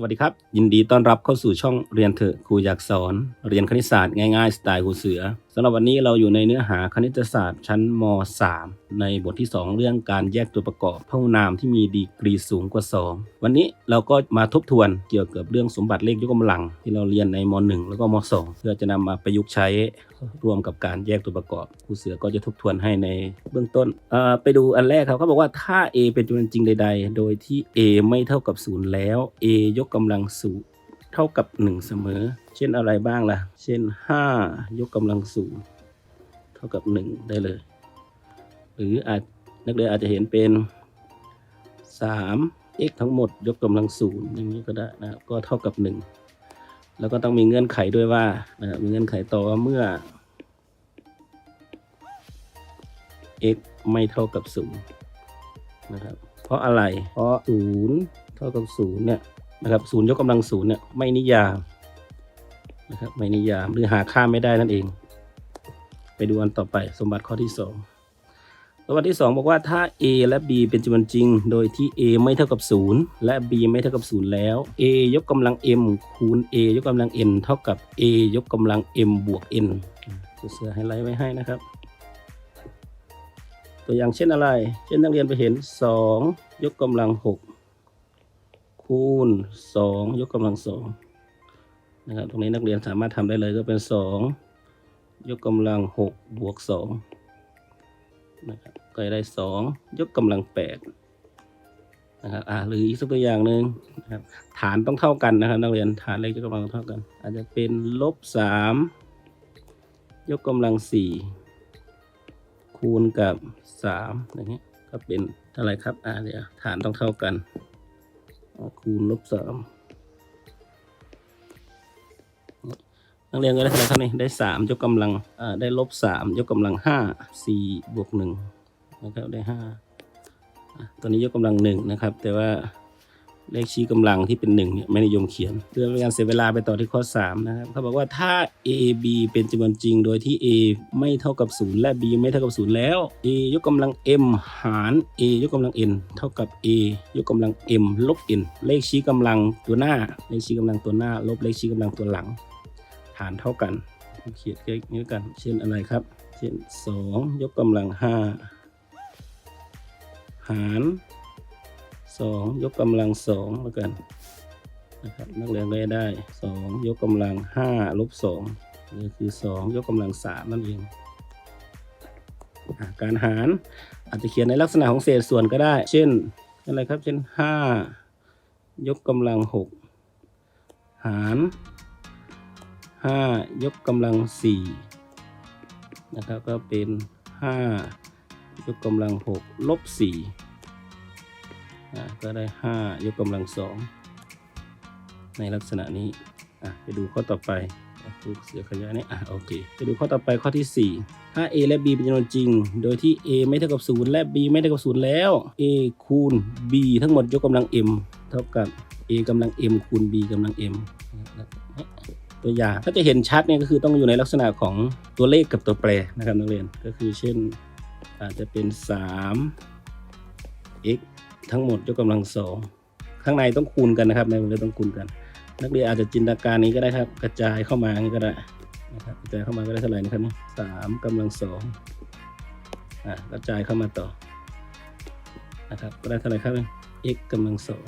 สวัสดีครับ ยินดีต้อนรับเข้าสู่ช่องเรียนเถอะครูอยากสอน เรียนคณิตศาสตร์ง่ายๆ สไตล์ครูเสือำหรับวันนี้เราอยู่ในเนื้อหาคณิตศาสตร์ชั้นม .3 ในบทที่ 2 เรื่องการแยกตัวประกอบพหุนามที่มีดีกรีสูงกว่า 2 วันนี้เราก็มาทบทวนเกี่ยวกับเรื่องสมบัติเลขยกกำลัง ที่เราเรียนในม .1 แล้วก็ม .2 เพื่อจะนำมาประยุกต์ใช้ร่วมกับการแยกตัวประกอบครูเสือก็จะทบทวนให้ในเบื้องต้นไปดูอันแรกครับเขาบอกว่าถ้า a เป็นจำนวนจริงใด ๆ โดยที่ a ไม่เท่ากับ 0 แล้ว a ยกกำลังสูงเท่ากับ 1 เสมอ เช่นอะไรบ้างล่ะ เช่น 5 ยกกำลังสูงเท่ากับ 1 ได้เลย หรืออาจนักเรียนอาจจะเห็นเป็น 3 x ทั้งหมดยกกำลังศูนย์อย่างนี้ก็ได้นะครับก็เท่ากับ 1 แล้วก็ต้องมีเงื่อนไขด้วยว่านะมีเงื่อนไขต่อว่าเมื่อ x ไม่เท่ากับ0นะครับ เพราะอะไร เพราะ0เท่ากับ0เนี่ยนะครับ0ยกกำลัง0เนี่ยไม่นิยาม นะครับไม่นิยามหรือหาค่าไม่ได้นั่นเอง ไปดูอันต่อไปสมบัติข้อที่ 2 สมบัติที่ 2 บอกว่าถ้า a และ b เป็นจำนวนจริง โดยที่ a ไม่เท่ากับ 0 และ b ไม่เท่ากับ 0 แล้ว a ยกกำลัง m คูณ a ยกกำลัง n เท่ากับ a ยกกำลัง m บวก n เสือไฮไลท์ไว้ให้นะครับ ตัวอย่างเช่นอะไร เช่นนักเรียนไปเห็น 2 ยกกำลัง 6 คูณ 2 ยกกำลัง 2 นะครับ ตรงนี้นักเรียนสามารถทำได้เลยก็เป็น 2 ยกกำลัง 6 บวก2นะครับก็จะได้ 2 ยกกำลัง8นะครับอ่าหรืออีกสักตัวอย่างหนึ่งนะครับฐานต้องเท่ากันนะครับ นักเรียนฐานเลขยกกำลังเท่ากัน อาจจะเป็นลบ3ยกกำลัง 4 คูณกับ 3 อย่างเงี้ยก็เป็นเท่าไรครับอ่าเดี๋ยวฐานต้องเท่ากันคูณลบ3 นักเรียนก็ได้เท่าไหร่ครับนี่ได้3ยกกำลังอ่าได้ลบ3ยกกำลัง5 4บวก1นะครับได้5อะตัวนี้ยกกำลัง1นะครับ แต่ว่าเลขชี้กำลังที่เป็น1เนี่ยไม่นิยมเขียนเพื่อไม่ให้การเสียเวลาไปต่อที่ข้อ 3 นะครับเขาบอกว่าถ้า a b เป็นจำนวนจริงโดยที่ a ไม่เท่ากับ 0 และ b ไม่เท่ากับ 0 แล้ว a ยกกำลัง m หาร a ยกกำลัง n เท่ากับ a ยกกำลัง m ลบ n เลขชี้กำลังตัวหน้า เลขชี้กำลังตัวหน้า ลบเลขชี้กำลังตัวหลัง ฐานเท่ากันเขียนแค่นี้กัน เช่นอะไรครับ เช่น 2 ยกกำลัง 5 หาร 2 ยกกำลัง2แล้วกันนะครับนักเรียนก็จะได้ 2 ยกกำลัง 5 ลบ2นี่คือ 2 ยกกำลัง 3 นั่นเองอการหารอาจจะเขียนในลักษณะของเศษส่วนก็ได้ เช่นอะไรครับ เช่น 5 ยกกำลัง 6 หาร 5ยกกำลัง4นะครับก็เป็น5ยกกำลัง6ลบ4อ่ก็ได้5ยกกำลัง2ในลักษณะนี้ไปดูข้อต่อไปอะครูเสียขยะนี่อะโอเคไปดูข้อต่อไปข้อที่ 4 ถ้า a และ b เป็นจำนวนจริง โดยที่ a ไม่เท่ากับ 0 และ b ไม่เท่ากับ 0 แล้ว a คูณ b ทั้งหมดยกกำลัง m เท่ากับ a กำลัง m คูณ b กำลัง m ตัวอย่าง ถ้าจะเห็นชัดเนี่ยก็คือต้องอยู่ในลักษณะของตัวเลขกับตัวแปรนะครับนักเรียนก็คือเช่นอาจจะเป็น 3 x ทั้งหมดยกกำลังสองข้างในต้องคูณกันนะครับในวงเล็บต้องคูณกัน นักเรียนอาจจะจินตนาการนี้ก็ได้ครับ กระจายเข้ามาอย่างนี้ก็ได้นะครับกระจายเข้ามาก็ได้เท่าไหร่นะครับสามกำลังสองอ่ากระจายเข้ามาต่อนะครับก็ได้เท่าไหร่ครับ x กำลังสอง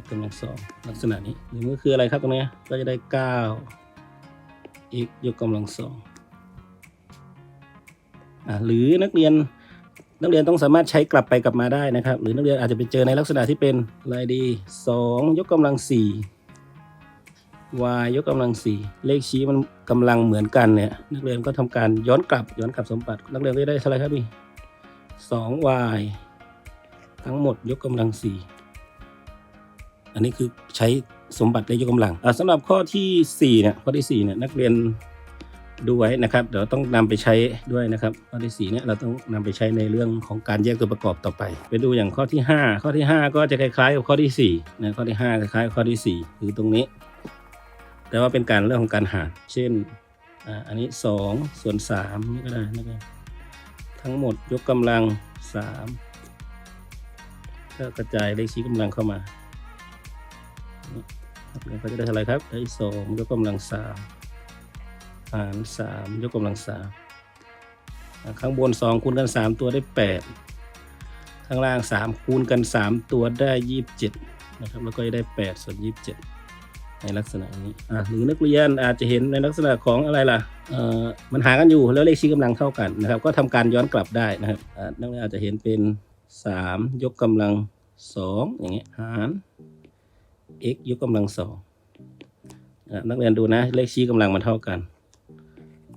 x กำลังสองลักษณะนี้หรือมันคืออะไรครับตรงนี้ก็จะได้เก้า x ยกกำลังสองอหรือนักเรียนนักเรียนต้องสามารถใช้กลับไปกลับมาได้นะครับ หรือนักเรียนอาจจะไปเจอในลักษณะที่เป็นอะไรดี 2 ยกกำลัง4 y ยกกำลัง4เลขชี้มันกำลังเหมือนกันเนี่ยนักเรียนก็ทำการย้อนกลับย้อนกลับสมบัติ นักเรียนก็ได้เท่าไรครับนี่ 2y ทั้งหมดยกกำลัง4 อันนี้คือใช้สมบัติเลขยกกำลังอะสำหรับข้อที่4เนี่ยข้อที่4เนี่ยนักเรียนดูไว้นะครับเดี๋ยวต้องนำไปใช้ด้วยนะครับ ข้อที่4เนี่ยเราต้องนำไปใช้ในเรื่องของการแยกตัวประกอบต่อไป ไปดูอย่างข้อที่ 5 ข้อที่ 5 ก็จะคล้ายๆกับข้อที่4นะข้อที่ 5 คล้ายๆข้อที่ 4 คือตรงนี้ แต่ว่าเป็นการเรื่องของการหาร เช่นอันนี้ 2 ส่วน3นี่ก็ได้นะครับทั้งหมดยกกำลัง 3 ก็กระจายเลขชี้กำลังเข้ามา แล้วก็จะได้เท่าไรครับได้สองยกกำลังสามหารสามยกกำลังสามข้างบนสองคูณกันสามตัวได้แปดข้างล่างสามคูณกันสามตัวได้ยี่สิบเจ็ดนะครับแล้วก็จะได้แปดส่วนยี่สิบเจ็ดในลักษณะนี้หรือนักเรียนอาจจะเห็นในลักษณะของอะไรล่ะมันหากันอยู่แล้วเลขชี้กำลังเท่ากันนะครับ ก็ทำการย้อนกลับได้นะครับนักเรียนอาจจะเห็นเป็นสามยกกำลังสองอย่างเงี้ยหาร x ยกกำลังสองนักเรียนดูนะเลขชี้กำลังมันเท่ากัน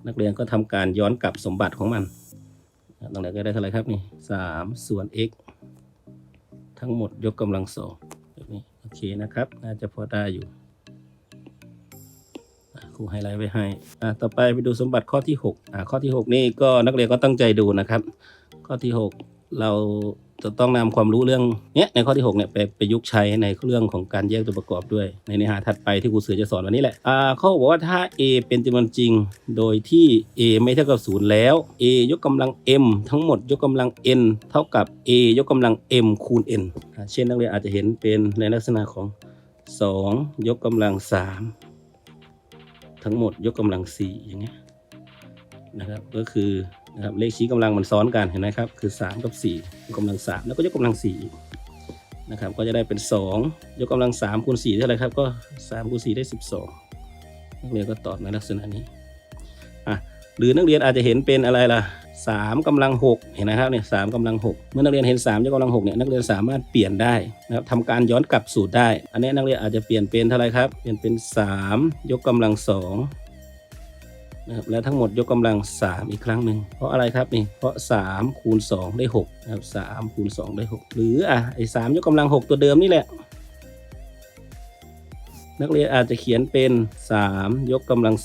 นักเรียนก็ทำการย้อนกลับสมบัติของมันอะนักเรียนก็ได้เท่าไหร่ครับนี่สามส่วน x ทั้งหมดยกกำลังสองแบบนี้โอเคนะครับ น่าจะพอได้อยู่ครูไฮไลท์ไว้ให้อะต่อไปไปดูสมบัติข้อที่6อะข้อที่ 6 นี่ก็นักเรียนก็ตั้งใจดูนะครับ ข้อที่ 6 เรา จะต้องนำความรู้เรื่องเนี้ยในข้อที่6เนี่ยไปประยุกต์ใช้ในเรื่องของการแยกตัวประกอบด้วย ในเนื้อหาถัดไปที่ครูเสือจะสอนวันนี้แหละอ่าเขาบอกว่าถ้า a เป็นจำนวนจริง โดยที่ a ไม่เท่ากับศูนย์แล้ว a ยกกำลัง m ทั้งหมดยกกำลัง n เท่ากับ a ยกกำลัง m คูณ n เช่นนักเรียนอาจจะเห็นเป็นในลักษณะของ 2 ยกกำลัง 3 ทั้งหมดยกกำลัง4อย่างเงี้ยนะครับก็คือ นะครับเลขชี้กำลังมันซ้อนกันเห็นไหมครับคือ 3 กับ 4 ยกกำลัง 3 แล้วก็ยกกำลัง4นะครับก็จะได้เป็น 2 ยกกำลัง3คูณ4เท่าไหร่ครับก็3คูณ4ได้ 12 นักเรียนก็ตอบในลักษณะนี้อะหรือนักเรียนอาจจะเห็นเป็นอะไรล่ะ3กำลัง 6 เห็นนะครับเนี่ยสามกำลัง 6 เมื่อนักเรียนเห็น 3 ยกกำลัง6เนี่ยนักเรียนสามารถเปลี่ยนได้นะครับทำการย้อนกลับสูตรได้ อันนี้นักเรียนอาจจะเปลี่ยนเป็นเท่าไหรครับเปลี่ยนเป็น 3 ยกกำลัง 2 นะครับและทั้งหมดยกกำลัง 3 อีกครั้งหนึ่งเพราะอะไรครับนี่เพราะ 3 คูณ 2 ได้6นะครับ3คูณ 2 ได้ 6 หรืออะไอ้3ยกกำลัง 6 ตัวเดิมนี่แหละ นักเรียนอาจจะเขียนเป็น 3 ยกกำลัง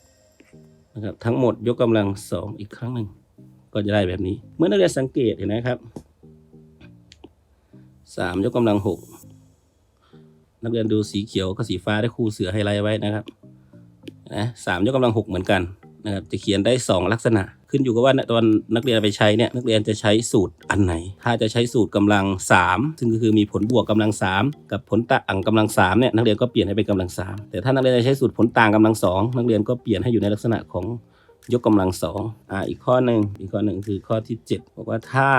3นะครับทั้งหมดยกกำลัง 2 อีกครั้งหนึ่งก็จะได้แบบนี้ เมื่อนักเรียนสังเกตเห็นไหมครับ 3 ยกกำลัง 6 นักเรียนดูสีเขียวกับสีฟ้าได้ครูเสือไฮไลท์ไว้นะครับ นะสามยกกำลังหกเหมือนกันนะครับจะเขียนได้ 2 ลักษณะ ขึ้นอยู่กับว่าตอนนักเรียนไปใช้เนี่ยนักเรียนจะใช้สูตรอันไหน ถ้าจะใช้สูตรกำลัง 3 ซึ่งก็คือมีผลบวกกำลัง 3 กับผลต่างกำลัง3เนี่ยนักเรียนก็เปลี่ยนให้เป็นกำลัง 3 แต่ถ้านักเรียนจะใช้สูตรผลต่างกำลัง 2 นักเรียนก็เปลี่ยนให้อยู่ในลักษณะของ ยกกำลังสองอ่าอีกข้อหนึ่งอีกข้อหนึ่งคือข้อที่ 7 บอกว่าถ้า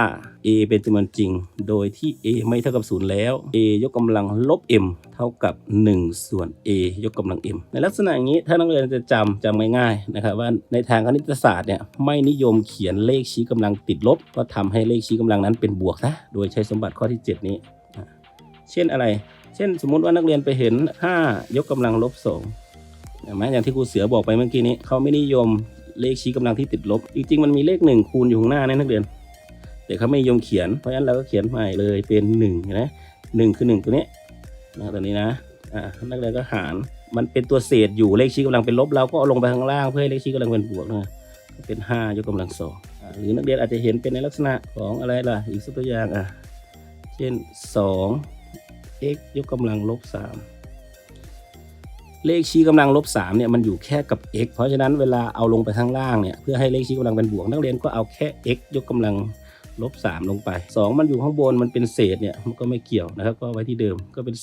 a เป็นจำนวนจริง โดยที่ a ไม่เท่ากับ0แล้ว a ยกกำลังลบ m เท่ากับ 1 ส่วน a ยกกำลัง m ในลักษณะอย่างนี้ถ้านักเรียนจะจำจำง่ายๆนะครับว่าในทางคณิตศาสตร์เนี่ยไม่นิยมเขียนเลขชี้กำลังติดลบ ก็ทำให้เลขชี้กำลังนั้นเป็นบวกนะโดยใช้สมบัติข้อที่ 7 นี้ เช่นอะไร เช่นสมมุติว่านักเรียนไปเห็น 5 ยกกำลังลบ2เห็นไหมอย่างที่ครูเสือบอกไปเมื่อกี้นี้เขาไม่นิยม เลขชี้กำลังที่ติดลบ จริง ๆ มันมีเลข 1 คูณอยู่ข้างหน้านะนักเรียน แต่เขาไม่นิยมเขียน เพราะฉะนั้นเราก็เขียนใหม่เลยเป็น1เห็นไหมหนึ่งคือ 1 ตัวนี้นะตัวนี้นะอ่านักเรียนก็หารมันเป็นตัวเศษอยู่เลขชี้กำลังเป็นลบเราก็เอาลงไปข้างล่างเพื่อให้เลขชี้กำลังเป็นบวกนะเป็น 5 ยกกำลังสองหรือนักเรียนอาจจะเห็นเป็นในลักษณะของอะไรล่ะอีกสักตัวอย่างอะเช่น 2 x ยกกำลังลบ3 เลขชี้กำลังลบ3เนี่ยมันอยู่แค่กับ x เพราะฉะนั้นเวลาเอาลงไปข้างล่างเนี่ยเพื่อให้เลขชี้กำลังเป็นบวกนักเรียนก็เอาแค่ x ยกกำลังลบ3ลงไป 2 มันอยู่ข้างบนมันเป็นเศษเนี่ยมันก็ไม่เกี่ยวนะครับ ก็ไว้ที่เดิมก็เป็น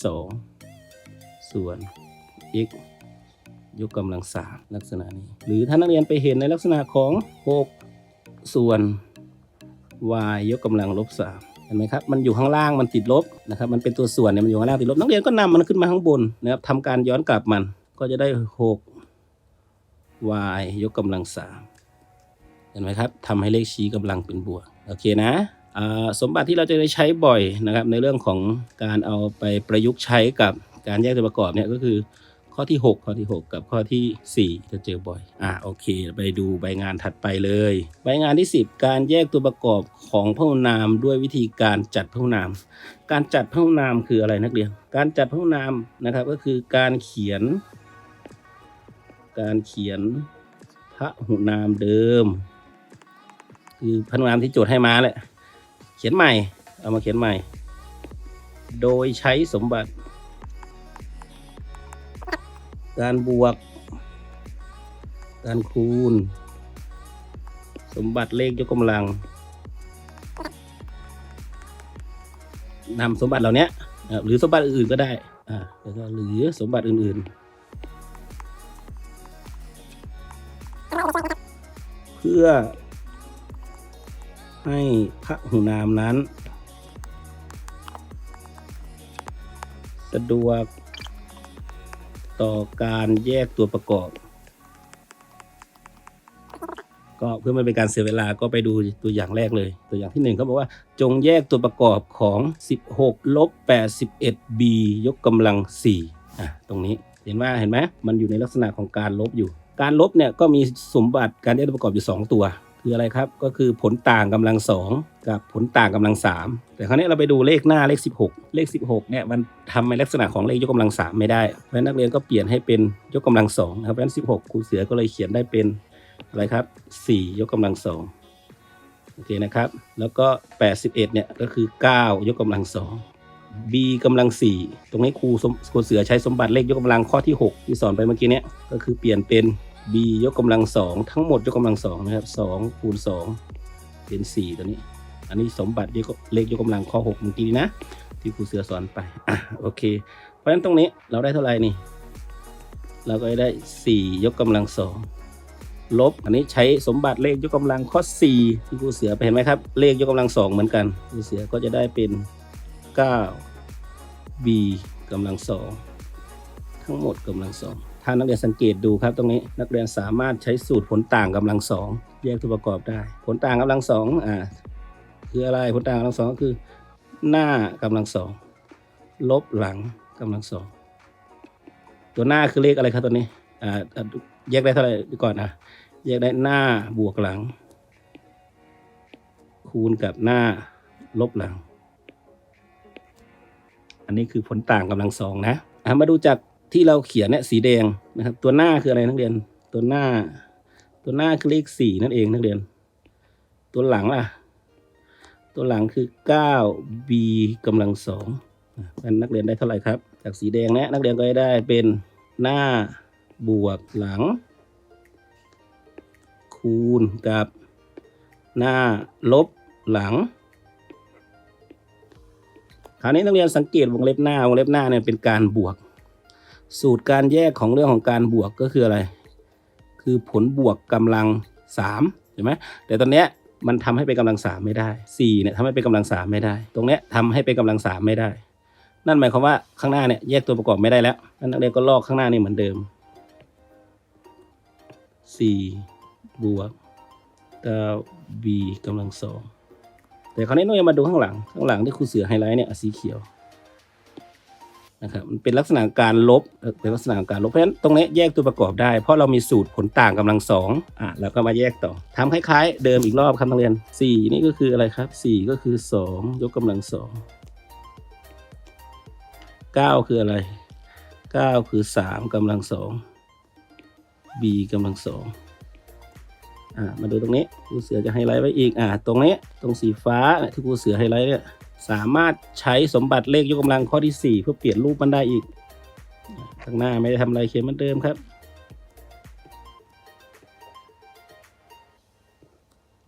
2 ส่วน x ยกกำลัง3ลักษณะนี้ หรือถ้านักเรียนไปเห็นในลักษณะของ 6 ส่วน y ยกกำลังลบ3 ห็นไหมครับ มันอยู่ข้างล่างมันติดลบนะครับ มันเป็นตัวส่วนเนี่ยมันอยู่ข้างล่างติดลบ นักเรียนก็นำมันขึ้นมาข้างบนนะครับทำการย้อนกลับมัน ก็จะได้ 6 y ยกกำลัง3เห็นไหมครับทำให้เลขชี้กำลังเป็นบวก โอเคนะอ่าสมบัติที่เราจะได้ใช้บ่อยนะครับ ในเรื่องของการเอาไปประยุกต์ใช้กับการแยกตัวประกอบเนี่ยก็คือ ข้อที่ 6 ข้อที่ 6 กับข้อทีสี่ 4 จะเจอบ่อยอ่าโอเค ไปดูใบงานถัดไปเลย ใบงานที่ 10 การแยกตัวประกอบของพหุนามด้วยวิธีการจัดพหุนาม การจัดพหุนามคืออะไรนักเรียน การจัดพหุนามนะครับก็คือการเขียน การเขียนพหุนามเดิม คือพหุนามที่โจทย์ให้มาแหละเขียนใหม่เอามาเขียนใหม่ โดยใช้สมบัติ การบวก การคูณ สมบัติเลขยกกำลังนำสมบัติเหล่านี้หรือสมบัติอื่นๆก็ได้อ่าแล้วก็หรือสมบัติอื่นๆ เพื่อ ให้พระหูนามนั้น สะดวก ต่อการแยกตัวประกอบ ก็เพื่อไม่เป็นการเสียเวลาก็ไปดูตัวอย่างแรกเลย ตัวอย่างที่หนึ่งเขาบอกว่า จงแยกตัวประกอบของ 16ลบ81 b ยกกำลัง4อะตรงนี้เห็นว่าเห็นไหมมันอยู่ในลักษณะของการลบอยู่ การลบเนี่ยก็มีสมบัติการแยกตัวประกอบอยู่ 2 ตัว คืออะไรครับก็คือผลต่างกำลัง2กับผลต่างกำลัง3แต่คราวนี้เราไปดูเลขหน้าเลข 16 เลข 16เนี่ยมันทำในลักษณะของเลขยกกำลัง3ไม่ได้เพราะฉะนั้นนักเรียนก็เปลี่ยนให้เป็นยกกำลัง2นะครับเพราะฉะนั้น16ครูเสือก็เลยเขียนได้เป็นอะไรครับ 4 ยกกำลังสองโอเคนะครับ แล้วก็ 81เนี่ยก็คือ 9 ยกกำลังสอง b กำลัง 4 ตรงนี้ครูครูเสือใช้สมบัติเลขยกกำลังข้อที่ 6 ที่สอนไปเมื่อกี้เนี้ยก็คือเปลี่ยนเป็น b ยกกำลังสองทั้งหมดยกกำลังสองนะครับ2คูณ2เป็น4ตัวนี้ อันนี้สมบัติเลขยกกำลังข้อ6เมื่อกี้นะ ที่ครูเสือสอนไปอะโอเค เพราะฉะนั้นตรงนี้เราได้เท่าไหร่นี่ เราก็ได้4ยกกำลังสองลบ อันนี้ใช้สมบัติเลขยกกำลังข้อ 4 ที่ครูเสือไปเห็นไหมครับ เลขยกกำลังสองเหมือนกันครูเสือก็จะได้เป็น 9 b กำลังสองทั้งหมดกำลังสอง ถ้านักเรียนสังเกตดูครับตรงนี้นักเรียนสามารถใช้สูตรผลต่างกำลังสองแยกตัวประกอบได้ ผลต่างกำลังสองอ่าคืออะไรผลต่างกำลังสองก็คือหน้ากำลังสองลบหลังกำลังสองตัวหน้าคือเลขอะไรครับตัวนี้อ่าแยกได้เท่าไหร่ก่อนนะแยกได้หน้าบวกหลัง คูณกับหน้าลบหลัง อันนี้คือผลต่างกำลังสองนะมาดูจาก ที่เราเขียนเนี่ยสีแดงนะครับ ตัวหน้าคืออะไรนักเรียน ตัวหน้า ตัวหน้าคือเลขสี่นั่นเองนักเรียน ตัวหลังล่ะ ตัวหลังคือ 9b กำลังสองอะงั้นนักเรียนได้เท่าไหร่ครับ จากสีแดงเนี่ยนักเรียนก็ได้เป็นหน้าบวกหลัง คูณกับหน้าลบหลังคราวนี้นักเรียนสังเกตวงเล็บหน้าวงเล็บหน้าเนี่ยเป็นการบวก สูตรการแยกของเรื่องของการบวกก็คืออะไร คือผลบวกกำลังสามเห็นไหมแต่ตอนเนี้ยมันทำให้เป็นกำลังสามไม่ได้สี่เนี่ยทำให้เป็นกำลังสามไม่ได้ ตรงเนี้ยทำให้เป็นกำลังสามไม่ได้ นั่นหมายความว่าข้างหน้าเนี่ยแยกตัวประกอบไม่ได้แล้วนักเรียนก็ลอกข้างหน้านี่เหมือนเดิมสี่บวก9 b กำลังสองแต่คราวนี้เราจะมาดูข้างหลัง ข้างหลังที่ครูเสือไฮไลท์เนี่ยสีเขียว นะครับมันเป็นลักษณะการลบเป็นลักษณะการลบเพราะฉะนั้นตรงนี้แยกตัวประกอบได้ เพราะเรามีสูตรผลต่างกำลังสองอะแล้วก็มาแยกต่อทำคล้ายๆ เดิมอีกรอบครับนักเรียนสี่นี่ก็คืออะไรครับสี่ก็คือสองยกกำลังสองเก้าคืออะไรเก้าคือสามกำลังสอง b กำลังสองอ่ามาดูตรงนี้ครูเสือจะไฮไลท์ไว้อีกอ่าตรงนี้ตรงสีฟ้าที่ครูเสือไฮไลท์เนี่ย สามารถใช้สมบัติเลขยกกำลังข้อที่ 4 เพื่อเปลี่ยนรูปมันได้อีกอ่าข้างหน้าไม่ได้ทำอะไรเขียนเหมือนเดิมครับ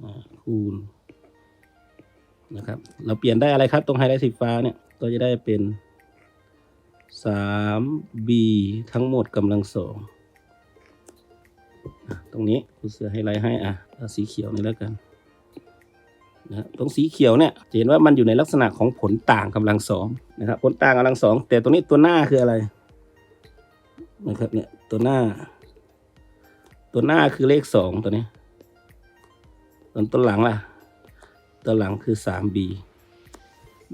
อ่าคูณนะครับ เราเปลี่ยนได้อะไรครับตรงไฮไลท์สีฟ้าเนี่ยก็จะได้เป็น 3b ทั้งหมดกำลังสองอะตรงนี้ครูเสือให้ไลท์ให้อะสีเขียวนี่แล้วกัน นะตรงสีเขียวเนี่ยจะเห็นว่ามันอยู่ในลักษณะของผลต่างกำลังสองนะครับผลต่างกำลังสองแต่ตรงนี้ตัวหน้าคืออะไรนะครับเนี่ยตัวหน้า ตัวหน้าคือเลขสองตัวนี้ส่วนตัวหลังล่ะตัวหลังคือสาม b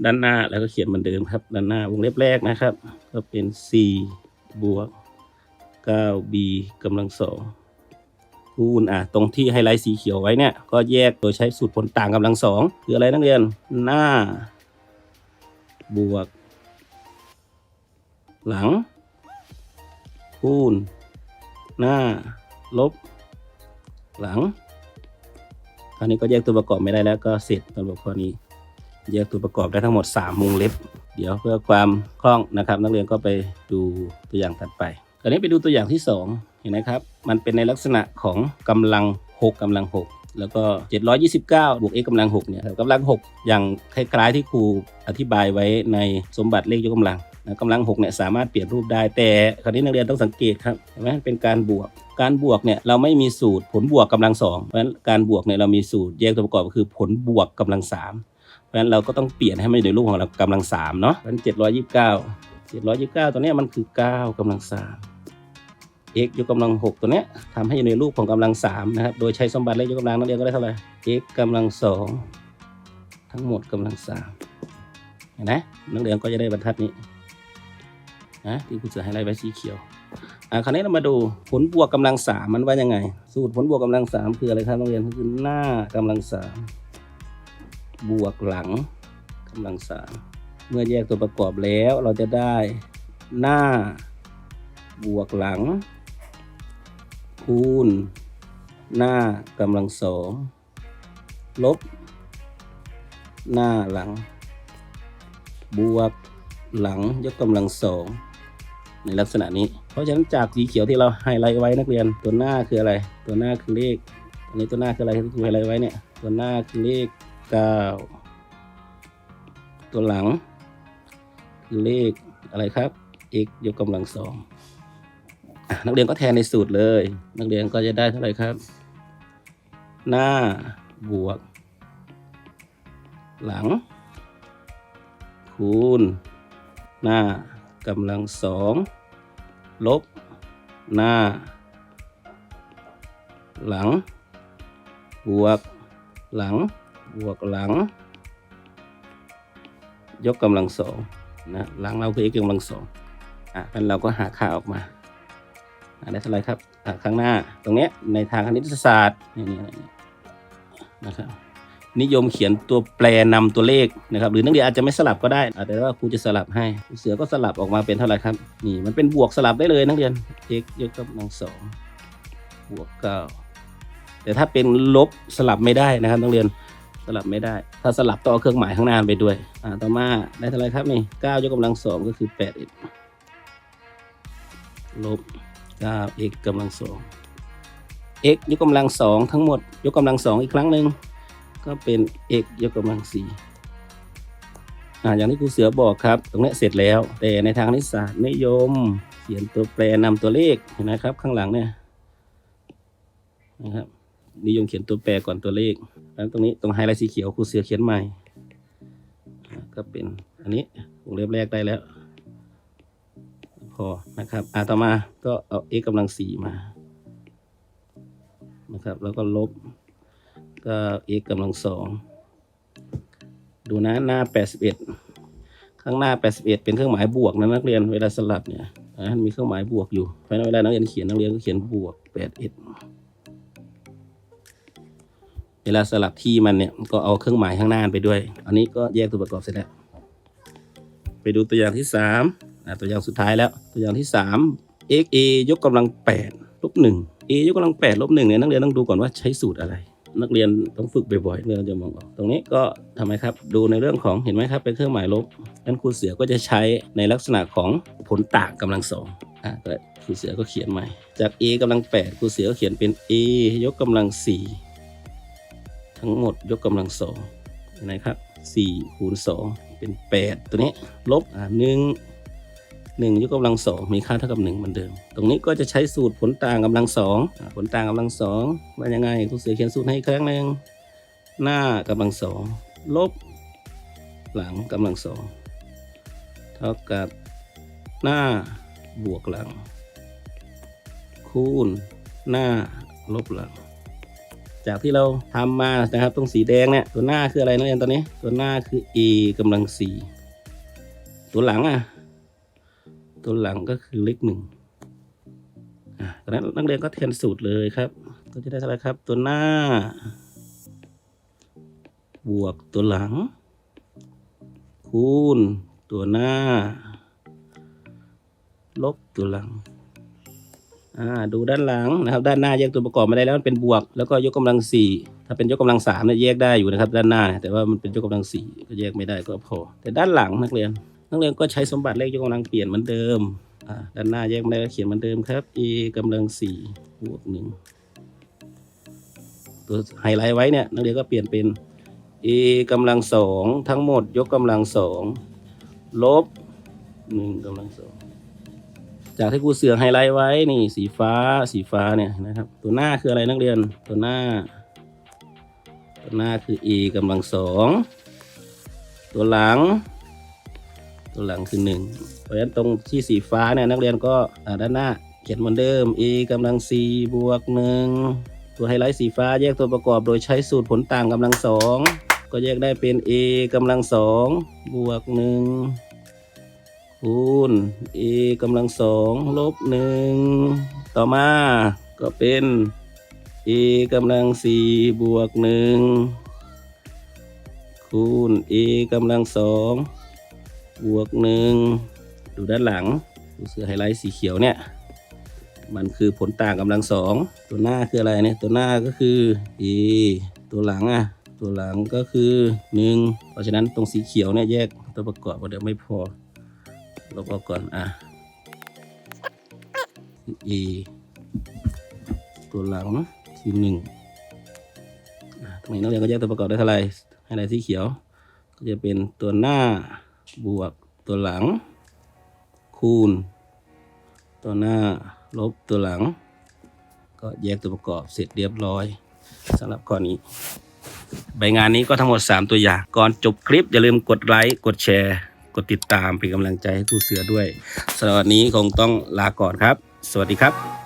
ด้านหน้าแล้วก็เขียนเหมือนเดิมครับ ด้านหน้าวงเล็บแรกนะครับ ก็เป็น4บวก 9b กำลังสอง คูณอะตรงที่ไฮไลท์สีเขียวไว้เนี่ยก็แยกโดยใช้สูตรผลต่างกำลังสองคืออะไรนักเรียนหน้า บวก หลัง คูณ หน้า ลบ หลังคราวนี้ก็แยกตัวประกอบไม่ได้แล้วก็เสร็จสำหรับข้อนี้แยกตัวประกอบได้ทั้งหมด 3 วงเล็บ เดี๋ยวเพื่อความคล่องนะครับ นักเรียนก็ไปดูตัวอย่างถัดไปคราวนี้ไปดูตัวอย่างที่ 2 เห็นไหมครับ มันเป็นในลักษณะของกำลัง 6กำลัง 6 แล้วก็ 729 บวก x กำลัง6เนี่ยกำลัง 6 อย่างคล้ายๆที่ครูอธิบายไว้ในสมบัติเลขยกกำลังนะกำลังหกเนี่ยสามารถเปลี่ยนรูปได้แต่คราวนี้นักเรียนต้องสังเกตครับเห็นไหมเป็นการบวก การบวกเนี่ยเราไม่มีสูตรผลบวกกำลังสองเพราะฉะนั้นการบวกเนี่ยเรามีสูตรแยกตัวประกอบก็คือผลบวกกำลังสามเพราะฉะนั้นเราก็ต้องเปลี่ยนให้มันอยู่ในรูปของเรากำลังสามเนาะเพราะฉะนั้นเจ็ดร้อยยี่สิบเก้าเจ็ดร้อยยี่สิบเก้าตัวเนี้ยมันคือเก้ากำลังสาม x ยกกำลังหกตัวเนี้ยทำให้อยู่ในรูปของกำลังสามนะครับ โดยใช้สมบัติเลขยกกำลังนักเรียนก็ได้เท่าไหร่ x กำลังสองทั้งหมดกำลังสามเห็นไหมนักเรียนก็จะได้บรรทัดนี้นะที่คุณเสือให้ไลท์ไว้สีเขียวอ่าคราวนี้เรามาดูผลบวกกำลังสามมันว่ายังไง สูตรผลบวกกำลังสามคืออะไรครับนักเรียนก็คือหน้ากำลังสามบวกหลังกำลังสามเมื่อแยกตัวประกอบแล้วเราจะได้หน้าบวกหลัง คูณ หน้ากำลังสองลบ หน้าหลัง บวกหลังยกกำลังสองในลักษณะนี้ เพราะฉะนั้นจากสีเขียวที่เราไฮไลท์ไว้นักเรียนตัวหน้าคืออะไร ตัวหน้าคือเลขอันนี้ตัวหน้าคืออะไรที่ครูไฮไลท์ไว้เนี่ยตัวหน้าคือเลขเก้าตัวหลัง คือเลขอะไรครับ x ยกกำลังสอง นักเรียนก็แทนในสูตรเลย นักเรียนก็จะได้เท่าไหร่ครับ หน้าบวก หลัง คูณ หน้ากำลังสองลบ หน้า หลัง บวก หลัง บวกหลัง ยกกำลังสองนะหลังเราคือ x ยกกำลังสองอะงั้นเราก็หาค่าออกมา อะได้เท่าไหรครับอะข้างหน้าตรงนี้ในทางคณิตศาสตร์นี่นี่นะครับนิยมเขียนตัวแปรนำตัวเลขนะครับหรือนักเรียนอาจจะไม่สลับก็ได้อาจจะว่าครูจะสลับให้เสือก็สลับออกมาเป็นเท่าไหร่ครับนี่มันเป็นบวกสลับได้เลยนักเรียน x ยกกำลังสองบวกเก้าแต่ถ้าเป็นลบสลับไม่ได้นะครับนักเรียนสลับไม่ได้ ถ้าสลับต้องเอาเครื่องหมายข้างหน้าไปด้วยอ่าต่อมาได้เท่าไหร่ครับนี่เก้ายกกำลังสองก็คือแปดลบ เก้า x กำลังสอง x ยกกำลังสองทั้งหมด ยกกำลังสองอีกครั้งหนึ่งก็เป็น x ยกกำลังสี่อ่าอย่างที่ครูเสือบอกครับ ตรงนี้เสร็จแล้ว แต่ในทางคณิตศาสตร์นิยม เขียนตัวแปรนำตัวเลขเห็นะครับ ข้างหลังเนี่ยนะครับนิยมเขียนตัวแปรก่อนตัวเลข แล้วตรงนี้ตรงไฮไลท์สีเขียวครูเสือเขียนใหม่ ก็เป็นอันนี้วงเล็บแรกได้แล้ว อนะครับอ่าต่อมาก็เอา x กำลังสี่มานะครับ แล้วก็ลบก็ x กำลังสองดูนะหน้า 81 ข้างหน้า 81 เป็นเครื่องหมายบวกนะนักเรียนเวลาสลับเนี่ยอะมีเครื่องหมายบวกอยู่เพราะฉะนั้นเวลานักเรียนเขียนนักเรียนก็เขียนบวก 81 เวลาสลับที่มันเนี่ยก็เอาเครื่องหมายข้างหน้าไปด้วย อันนี้ก็แยกตัวประกอบเสร็จแล้วไปดูตัวอย่างที่ 3 อะตัวอย่างสุดท้ายแล้ว ตัวอย่างที่ 3 x a ยกกำลัง8ลบ1 a ยกกำลัง8ลบ1เนี่ยนักเรียนต้องดูก่อนว่าใช้สูตรอะไร นักเรียนต้องฝึกบ่อยๆเรียนจะมองออก ตรงนี้ก็ทำไมครับ ดูในเรื่องของเห็นไหมครับ เป็นเครื่องหมายลบนั้นครูเสือก็จะใช้ในลักษณะของผลต่างกำลังสองอะก็ครูเสือก็เขียนใหม่ จาก a กำลัง8ครูเสือก็เขียนเป็น a ยกกำลัง 4 ทั้งหมดยกกำลังสองเห็นไหมครับ4คูณ2เป็น 8 ตัวนี้ลบหนึ่ง หนึ่งยกกำลังสองมีค่าเท่ากับหนึ่งเหมือนเดิม ตรงนี้ก็จะใช้สูตรผลต่างกำลังสองผลต่างกำลังสองว่ายังไงครูเสือเขียนสูตรให้อีกครั้งหนึ่งหน้ากำลังสองลบ หลังกำลังสองเท่ากับหน้าบวกหลัง คูณหน้าลบหลัง จากที่เราทำมานะครับ ตรงสีแดงเนี่ยตัวหน้าคืออะไรนักเรียนตอนนี้ ตัวหน้าคือ a กำลังสี่ตัวหลังอะ ตัวหลังก็คือเลขหนึ่งตอนนั้นนักเรียนก็แทนสูตรเลยครับ ก็จะได้เท่าไรครับ ตัวหน้า บวกตัวหลัง คูณ ตัวหน้า ลบตัวหลังอ่าดูด้านหลังนะครับ ด้านหน้าแยกตัวประกอบมาได้แล้วมันเป็นบวก แล้วก็ยกกำลังสี่ถ้าเป็นยกกำลังสามเนี่ยแยกได้อยู่นะครับ ด้านหน้า แต่ว่ามันเป็นยกกำลังสี่ก็แยกไม่ได้ก็พอ แต่ด้านหลังนักเรียน นักเรียนก็ใช้สมบัติเลขยกกำลังเปลี่ยนเหมือนเดิมอ่าด้านหน้าแยกไม่ได้ก็เขียนเหมือนเดิมครับ a กำลังสี่บวกหนึ่งตัวไฮไลท์ไว้เนี่ยนักเรียนก็เปลี่ยนเป็น a กำลังสองทั้งหมดยกกำลังสองลบหนึ่งกำลังสองจากที่ครูเสือไฮไลท์ไว้นี่สีฟ้าสีฟ้าเนี่ยนะครับ ตัวหน้าคืออะไรนักเรียนตัวหน้า ตัวหน้าคือ a กำลังสองตัวหลัง ตัวหลังคือหนึ่งเพราะฉะนั้นตรงที่สีฟ้าเนี่ยนักเรียนก็ด้านหน้าเขียนเหมือนเดิม a กำลังสี่บวกหนึ่งตัวไฮไลท์สีฟ้าแยกตัวประกอบโดยใช้สูตรผลต่างกำลังสองก็แยกได้เป็น a กำลังสองบวกหนึ่งคูณ a กำลังสองลบหนึ่งต่อมาก็เป็น a กำลังสี่บวกหนึ่งคูณ a กำลังสอง บวกหนึ่งดูด้านหลังดูเสื้อไฮไลท์สีเขียวเนี่ย มันคือผลต่างกำลังสองตัวหน้าคืออะไรเนี่ย ตัวหน้าก็คือ a ตัวหลังอะตัวหลังก็คือหนึ่งเพราะฉะนั้นตรงสีเขียวเนี่ยแยกตัวประกอบว่าเดี๋ยวไม่พอลบออกก่อนอะ a ตัวหลังคือหนึ่งตรงนี้นักเรียนก็แยกตัวประกอบได้เท่าไหร่ให้ไหนสีเขียว ก็จะเป็นตัวหน้า บวกตัวหลัง คูณ ตัวหน้าลบตัวหลัง ก็แยกตัวประกอบเสร็จเรียบร้อยสำหรับข้อนี้ ใบงานนี้ก็ทั้งหมด 3 ตัวอย่าง ก่อนจบคลิป อย่าลืมกดไลค์ กดแชร์ กดติดตามเป็นกำลังใจให้ครูเสือด้วยสำหรับวันนี้คงต้องลาก่อนครับ สวัสดีครับ